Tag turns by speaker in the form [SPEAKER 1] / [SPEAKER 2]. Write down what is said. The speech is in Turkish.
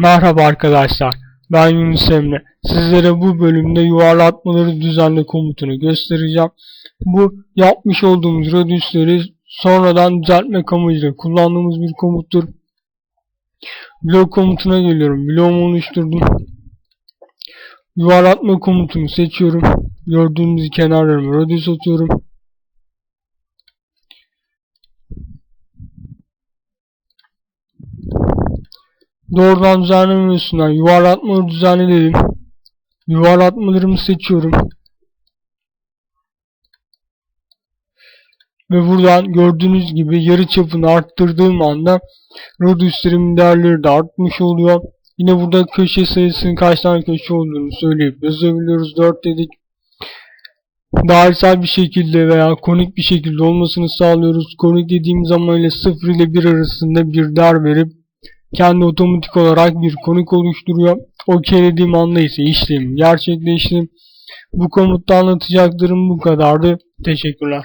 [SPEAKER 1] Merhaba arkadaşlar, ben Yunus Emre. Sizlere bu bölümde yuvarlatmaları düzenle komutunu göstereceğim. Bu yapmış olduğumuz radiusleri sonradan düzeltmek amacıyla kullandığımız bir komuttur. Blok komutuna geliyorum. Bloğumu oluşturdum. Yuvarlatma komutunu seçiyorum. Gördüğünüz kenarlarıma radius atıyorum. Doğrudan düzenleme menüsünden yuvarlatmaları düzenleyelim. Yuvarlatmalarımı seçiyorum. Ve buradan gördüğünüz gibi yarı çapını arttırdığım anda radiuslerimin değerleri de artmış oluyor. Yine burada köşe sayısının kaç tane köşe olduğunu söyleyip yazabiliyoruz. 4 dedik. Dairesel bir şekilde veya konik bir şekilde olmasını sağlıyoruz. Konik dediğim zaman ile 0 ile 1 arasında bir değer verip kendi otomatik olarak bir konik oluşturuyor. OK dediğim anda ise işlemi gerçekleşti. Bu komutta anlatacaklarım bu kadardı. Teşekkürler.